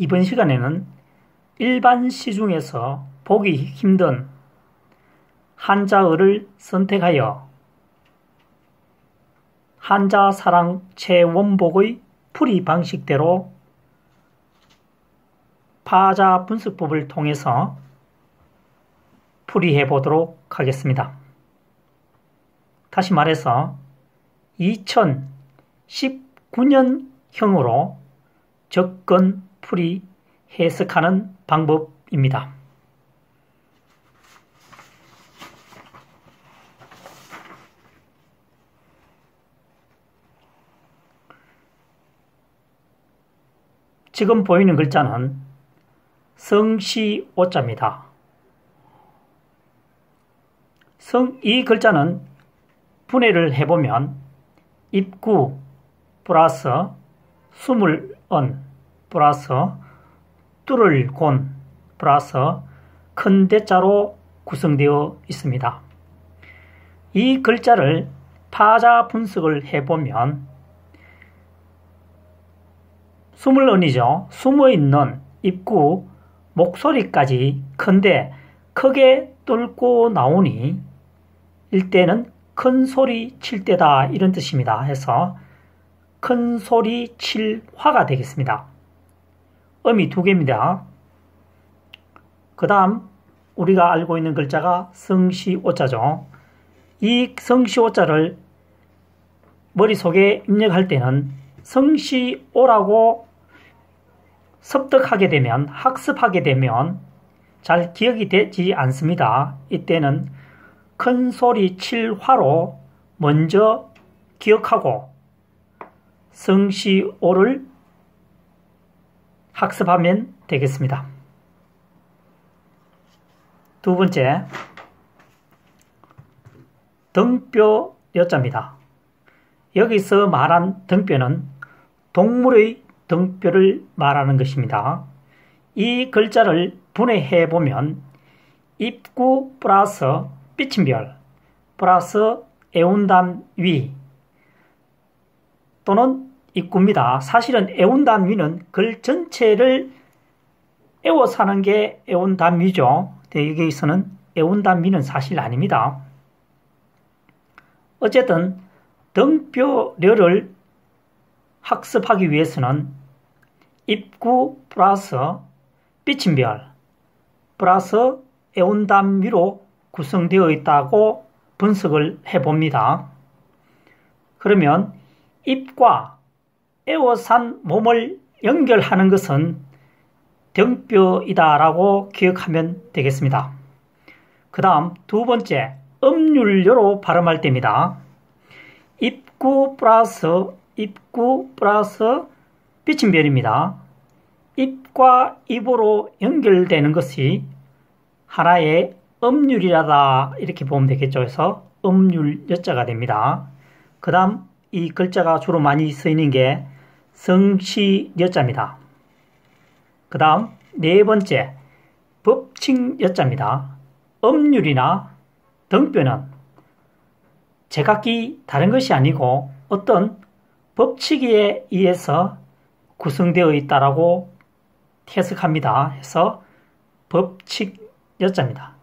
이번 시간에는 일반 시중에서 보기 힘든 한자어를 선택하여 한자사랑 최원복의 풀이 방식대로 파자 분석법을 통해서 풀이해 보도록 하겠습니다. 다시 말해서 2019년형으로 접근 풀이 해석하는 방법입니다. 지금 보이는 글자는 성시 오자입니다. 성, 이 글자는 분해를 해보면 입구 플러스 수물언 플러스 뚫을 곤 플러스 큰 대자로 구성되어 있습니다. 이 글자를 파자 분석을 해보면 수물언이죠. 숨어있는 입구 목소리까지 큰데 크게 뚫고 나오니 일때는 큰 소리 칠 때다 이런 뜻입니다. 해서 큰 소리 칠 화가 되겠습니다. 음이 두 개입니다. 그 다음 우리가 알고 있는 글자가 성시오자죠. 이 성시오자를 머릿속에 입력할 때는 성시오라고 습득하게 되면 학습하게 되면 잘 기억이 되지 않습니다. 이때는 큰 소리 칠화로 먼저 기억하고 성시오를 학습하면 되겠습니다. 두 번째, 등뼈 여자입니다. 여기서 말한 등뼈는 동물의 등뼈를 말하는 것입니다. 이 글자를 분해해 보면 입구 플러스 삐친별 플러스 애운담 위 또는 입구입니다. 사실은 애운담 위는 글 전체를 애워 사는 게 애운담 위죠. 여기서는 애운담 위는 사실 아닙니다. 어쨌든 등뼈려를 학습하기 위해서는 입구 플러스 삐친별 플러스 애운담 위로 구성되어 있다고 분석을 해봅니다. 그러면 입과 에워산 몸을 연결하는 것은 등뼈이다라고 기억하면 되겠습니다. 그 다음 두 번째 음률료로 발음할 때입니다. 입구 플러스 입구 플러스 비침별입니다. 입과 입으로 연결되는 것이 하나의 음률이라다 이렇게 보면 되겠죠. 그래서 음률 여자가 됩니다. 그 다음 이 글자가 주로 많이 쓰이는 게 성시 여자입니다. 그 다음 네 번째 법칙 여자입니다. 음률이나 등뼈는 제각기 다른 것이 아니고 어떤 법칙에 의해서 구성되어 있다라고 해석합니다. 해서 법칙 여자입니다.